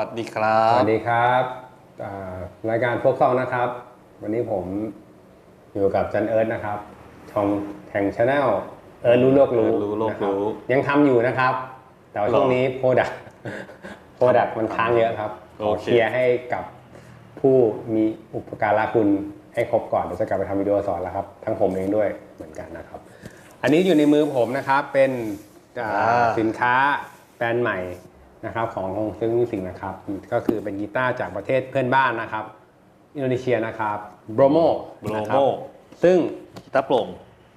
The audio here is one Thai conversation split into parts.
วัสดีครัสบวัสดีครับอ่ารายการพวกซองนะครับ วันนี้ผมอยู่กับจันเอิร์ธนะครับช่องแห่งชาแนลเอิร์ธรู้โลกรู้เอิร์ธรู้โลกรู้นะครับยังทำอยู่นะครับ แต่ว่าช่วงนี้โปรดักโปรดักมันค้างเยอะครับขอเคลียร์ให้กับผู้มีอุปการะคุณให้ครบก่อนเดี๋ยวจะกลับไปทำวิดีโอสอนแล้วครับ ทั้งผมเองด้วยเหมือนกันนะครับ อันนี้อยู่ในมือผมนะครับเป็นอ่าอ่าสินค้าแบรนด์ใหม่ นะครับของฮงซึ่งสิ่งนะครับ ก็คือเป็นกีตาร์จากประเทศเพื่อนบ้านนะครับ อินโดนีเซียนะครับโบรโมโบรนะคโมรับซึ่งกีตาร์โปร่ง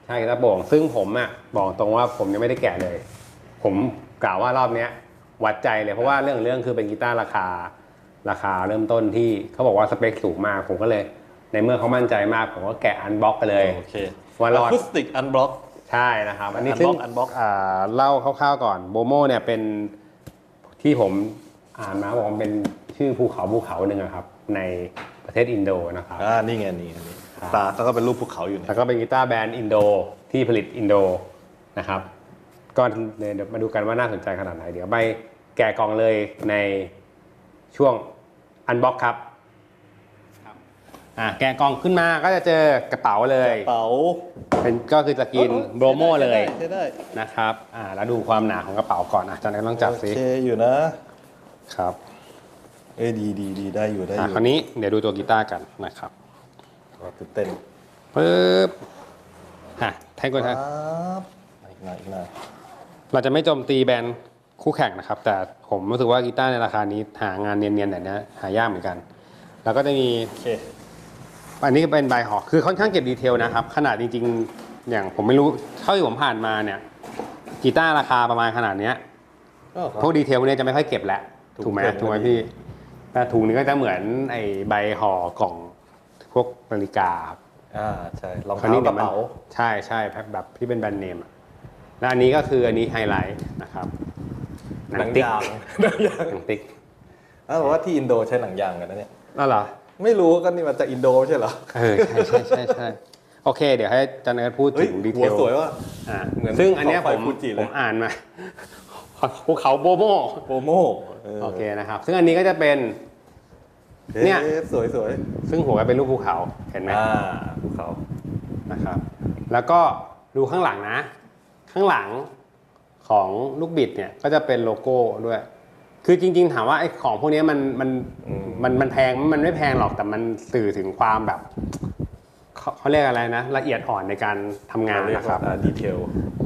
ใช่กีตาร์โปร่งซึ่งผมอะบอกตรงว่าผมยังไม่ได้แกะเลย ผมกล่าวว่ารอบเนี้ยวัดใจเลยเพราะว่าเรื่องเรื่องคือเป็นกีตาร์ราคาราคาเริ่มต้นที่เขาบอกว่าสเปคสูงมากผมก็เลย ในเมื่อเขามั่นใจมากผมก็แกะอันบ็อกไปเลยโอเคว่ารอดคูสติกอันบล็อกใช่นะครับ อันนี้ Unbox ซึ่ง Unbox อ่าเล่าคร่าวๆก่อนโบโมเนี่ยเป็น ที่ผมอ่านมาบอกว่าเป็นชื่อภูเขาภูเขาหนึ่งอะครับ ในประเทศอินโดนะครับอ่านี่ไงนี่ไงนี่ครับตาแล้วก็เป็นรูปภูเขาอยู่เนี่ยแล้วก็เป็นกีตาร์แบรนด์อินโดที่ผลิตอินโดนะครับก็เดี๋ยวมาดูกันว่าน่าสนใจขนาดไหนเดี๋ยวไปแกะกล่องเลยในช่วงอันบ็อกครับ อ่าแกะกล่องขึ้นมาก็จะเจอกระเป๋าเลย เป๋าเป็นก็คือจะกินโบรโมเลยใช้ได้ นะครับอ่าแล้วดูความหนาของกระเป๋าก่อนอะอาจารย์ต้องจับสิโอเคอยู่นะ ครับเอ้ยดีดีดีได้อยู่ได้ออะยู่คราวนี้เดี๋ยวดูตัวกีตาร์กันนะครับตื่นเต้นปึ๊บฮะไทยกดคฮะรับอีกหน่อยอีกหน่อยเราจะไม่โจมตีแบรนด์คู่แข่งนะครับ แต่ผมรู้สึกว่ากีตาร์ในราคานี้หางานเนียนๆแบบนี้หายากเหมือนกัน แล้วก็จะมีโอเค อันนี้ก็เป็นใบห่อคือค่อนข้างเก็บดีเทลนะครับ ขนาดจริงๆ อย่างผมไม่รู้เท่าที่ผมผ่านมาเนี่ยกีตาร์ราคาประมาณขนาดเนี้ยก็พวกดีเทลพวกนี้จะไม่ค่อยเก็บแล้วถูกถูกไหมเก็บถูกไหมก็ดีพี่แต่ถุงนี้ก็จะเหมือนไอ้ใบห่อกล่องพวกนาฬิกาครับอ่าใช่รองคราวเท้านี้กดี๋ยระวมันเป๋าใช่ใช่แบบแบบที่เป็นแบรนด์เนมอะแล้วอันนี้ก็คืออันนี้ไฮไลท์นะครับหนังติ๊กยางหนังยางหนังติ๊กอ้าวบอกว่าที่อินโดใช้หนังยางกันนะเนี่ยนั่นเหรอ ไม่รู้ก็นี่มาจากอินโดไม่ใช่เหรอเออใช่ใช่ใช่ใช่โอเค เดี๋ยวให้จันเอิร์ธพูดเฮ้ถึยงดีเทหัวลสวยว่ะ อ่าเหมือนซึ่งอันเนี้ยเขาผไฟมฟูจิเลย ผมอ่านมาภูเขาโบโมโปรโมโอเคนะครับ ซึ่งอันนี้ก็จะเป็น เนี่ยอ๊ะสวยสวยซึ่งหัวก็เป็นรูปภูเขาเห็นไหมอ่าภูเขา นะครับ แล้วก็ดูข้างหลังนะ ข้างหลังของลูกบิดเนี่ยก็จะเป็นโลโก้ด้วย คือจริง ๆ ถามว่าไอ้ของพวกเนี้ยมันมันอืมมันมันแพงมันไม่แพงหรอกแต่มันสื่อถึงความแบบเขาเขาเรียกอะไรนะ ละเอียดอ่อนในการทำงานเรียกนะครับว่าดีเทล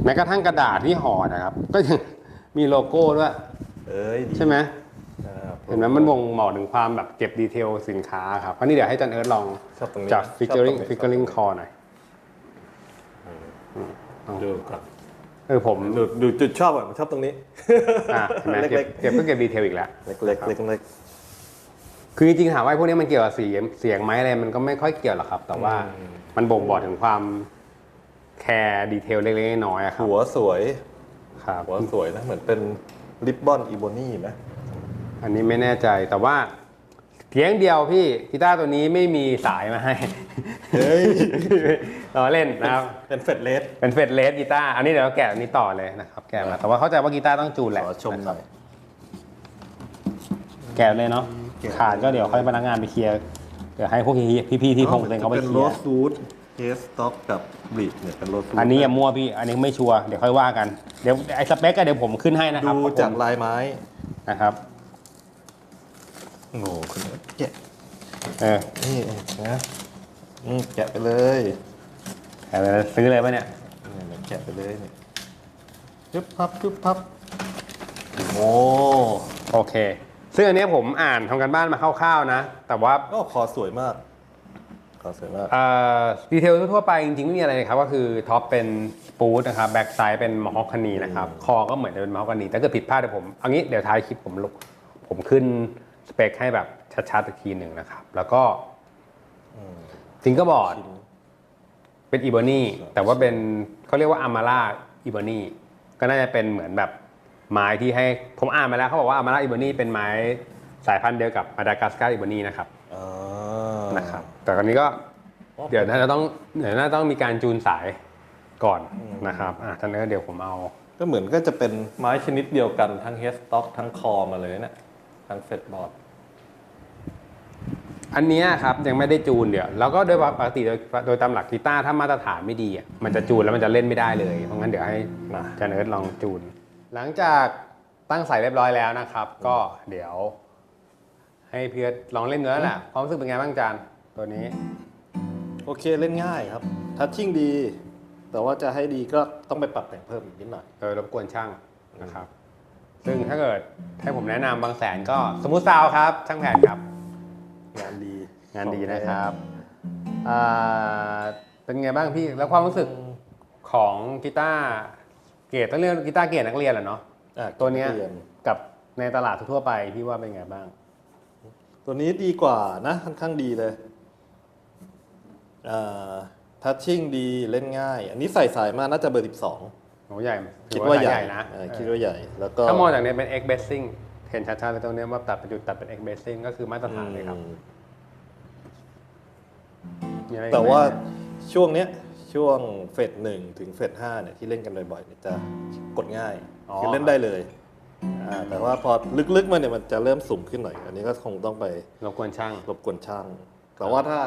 แม้กระทั่งกระดาษที่ห่อนะครับ ก็ยังมีโลโก้ด้วยเอ้ยดีใช่ไหมอ่าเห็นไหมมันบ่งบอกถึงความแบบเก็บดีเทลสินค้าครับอันนี้เดี๋ยวให้จันเอิร์ธลองชอบตรงนี้จับชอบตรง featuring นี้ featuring call หน่อยดูก่อน เออผมดูดูจุดชอบอะผมชอบตรงนี้อะเห็นไหมเล็กๆเก็บเก็บก็เก็บดีเทลอีกแล้วเล็กเล็กเล็กเล็กคือจริงๆถามว่าพวกนี้มันเกี่ยวกับเสียงเสียงไหมอะไรมันก็ไม่ค่อยเกี่ยวหรอกครับ แต่ว่ามันบ่งบอกถึงความแคร์ดีเทลเล็กๆน้อยๆอะครับหัวสวยครับหัวสวยนะเหมือนเป็นริบบอนอีโบนี่ไหมอันนี้ไม่แน่ใจแต่ว่า เพียงเดียวพี่กีตาร์ตัวนี้ไม่มีสายมาให้เฮ้ยเราเล่นนะครับ เป็นเฟดเลสเป็นเฟดเลสกีตาร์อันนี้เดี๋ยวเราแกะอันนี้ต่อเลยนะครับ แกะมา แต่ว่าเข้าใจว่ากีตาร์ต้องจูนแหละขอชมหน่อยแกะเลยเนาะแกะขาดก็เดี๋ยวค่อยพนักงานไปเคลียร์เดี๋ยวให้พวกพี่ๆที่พงเองเขาไปเป็นเคโรลียสร์ซูดเคสต็อกกับบลีดเนี่ยเป็นโรสซูดอันนี้อย่ามั่วพี่ อันนี้ไม่ชัวร์เดี๋ยวค่อยว่ากันเดี๋ยวไอ้สเปคก็เดี๋ยวผมขึ้นให้นะครับดูจากลายไม้นะครับ โอ้โหคุณแกะเออนี่นะอืมแกะไปเลยแกะเลยซื้อเลยปะเนี่ยเนี่ยแกะไปเลยเนี่ยจุ๊บพับจุ๊บพับโอ้โอเค ซึ่งอันเนี้ยผมอ่านทำกันบ้านมาคร่าวๆนะ แต่ว่า ก็คอสวยมาก คอสวยมาก เอ่อดีเทลทั่วๆไปจริงๆไม่มีอะไรเลยครับ ก็คือท็อปเป็นสปูตนะครับแบ็กไซด์เป็นมอฮอกคานีนะครับ คอก็เหมือนจะเป็นมอฮอกคานีแต่ถ้าเกิดผิดพลาดเดี๋ยวผมเอางี้เดี๋ยวท้ายคลิปผมลงผมขึ้น สเปคให้แบบชัดๆอีกทีหนึ่งนะครับ แล้วก็ซิงเกิลบอร์ดเป็นอีโบนี่แต่ว่าเป็นเขาเรียกว่าอามาร่าอีโบนี่ก็น่าจะเป็นเหมือนแบบไม้ที่ให้ผมอ่านมาแล้วเขาบอกว่าอามาร่าอีโบนี่เป็นไม้สายพันธุ์เดียวกับมาดากัสการ์อีโบนี่นะครับอ่านะครับ แต่ตอนนี้ก็เดี๋ยวน่าจะต้องเดี๋ยวน่าจะต้องมีการจูนสายก่อนนะครับอะท่านนี้เดี๋ยวผมเอา ก็เหมือนก็จะเป็นไม้ชนิดเดียวกันทั้งเฮสต็อกทั้งคอมาเลยเนี่ย ทางเฟดบอร์ด อันเนี้ยครับยังไม่ได้จูนเดี๋ยวแล้วก็โดยปกติโดยโดยตามหลักกีตาร์ถ้ามาตรฐานไม่ดีอะมันจะจูนแล้วมันจะเล่นไม่ได้เลย เพราะงั้นเดี๋ยวให้นะอาจารย์เอิร์ธลองจูน หลังจากตั้งสายเรียบร้อยแล้วนะครับ ก็เดี๋ยว ให้เพียรลองเล่นเนื้อแหละความรู้สึกเป็นไงบ้างอาจารย์ตัวนี้ โอเคเล่นง่ายครับ ทัชชิ่งดี แต่ว่าจะให้ดีก็ต้องไปปรับแต่งเพิ่มอีกนิดหน่อย โดยรบกวนช่างนะครับ ซึ่งถ้าเกิดให้ผมแนะนำบางแสนก็สมมุติซาวครับช่างแผนครับ งานดีงานดีนะครับอ่าเป็นไงบ้างพี่แล้วความรู้สึกของกีตาร์เกรดต้องเรียกกีตาร์เกรดนักเรียนแหละเนาะอะตัวเนี้ยเปลี่ยกับในตลาดทั่วๆไปพี่ว่าเป็นไงบ้าง ตัวนี้ดีกว่านะค่อนข้างดีเลยทัชชิ่งดีเล่นง่าย อันนี้ใส่สายมาน่าจะเบอร์ 12 โหใหญ่คิดว่าใหญ่นะเออคิดว่าใหญ่ แล้วก็ถ้ามองจากเนี้ยเป็น X basing เห็นชัดๆเลยตรงเนี้ยว่าตัดเป็นจุดตัดเป็น X basing ก็คือมาตรฐานเลยครับอืมมีอะไรอีกไหมแต่ว่าช่วงเนี้ยช่วงเฟสหนึ่งถึงเฟสห้าเนี่ยที่เล่นกันบ่อยๆเนี่ยจะกดง่ายคือเล่นได้เลยอ่าแต่ว่าพอลึกๆมาเนี่ยมันจะเริ่มสูงขึ้นหน่อย อันนี้ก็คงต้องไปรบกวนช่างรบกวนช่าง แต่ว่าถ้า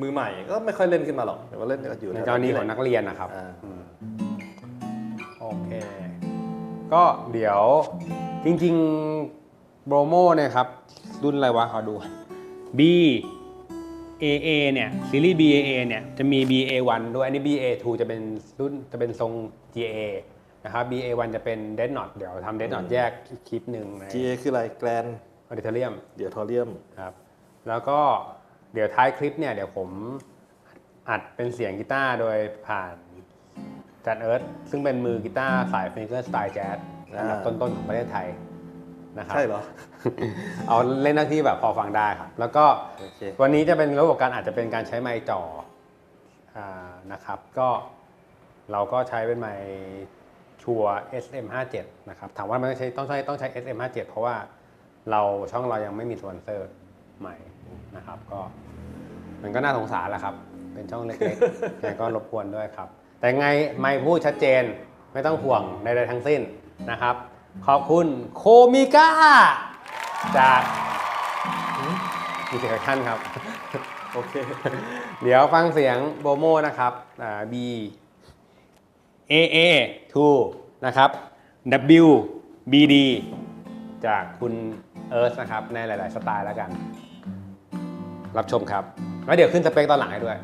มือใหม่ก็ไม่ค่อยเล่นขึ้นมาหรอกแต่ว่าเล่นก็อยู่ในแถวๆกรณีของแหนัละกเรียนนะครับอ่า โอเค ก็เดี๋ยวจริงๆโบรโมเนี่ยครับ รุ่นอะไรวะขอดู B AA เนี่ยซีรีส์ BAA เนี่ยจะมี BA1 ด้วย อันนี้ BA2 จะเป็นรุ่นจะเป็นทรง GA นะครับ BA1 จะเป็น Dead Knot เดี๋ยวทำ Dead Knot แยกอีกคลิปหนึ่งใน GA คืออะไรแกรน Auditorium เดียทอเรียมครับ แล้วก็เดี๋ยวท้ายคลิปเนี่ยเดี๋ยวผมอัดเป็นเสียงกีตาร์โดยผ่าน จันเอิร์ธซึ่งเป็นมือกีตาร์สายฟิงเกอร์สไตล์แจ๊สอันดับต้นๆของประเทศไทยนะครับใช่เหรอ เอาเล่นหน้าที่แบบพอฟังได้ครับ แล้วก็โอเควันนี้จะเป็นระบบการอาจจะเป็นการใช้ไมค์จ่ออานะครับ ก็เราก็ใช้เป็นไมค์ชัว SM57 นะครับ ถามว่ามันต้องใช้ต้องใช้ต้องใช้ SM57 เพราะว่าเราช่องเรายังไม่มีสปอนเซอร์ใหม่นะครับ ก็มันก็น่าสงสารแหละครับ เป็นช่องเล็กๆยังไงก็รบกวนด้วยครับ แต่ไงไม่พูดชัดเจนไม่ต้องห่วงใดๆทั้งสิ้นนะครับ ขอบคุณโคมิก้า จากมีเสียงท่านครับ โอเค เดี๋ยวฟังเสียงโบโมนะครับ B A A 2นะครับ W B D จากคุณเอิร์ธนะครับ ในหลาย ๆ สไตล์แล้วกัน รับชมครับ แล้วเดี๋ยวขึ้นสเปคตอนหลังให้ด้วย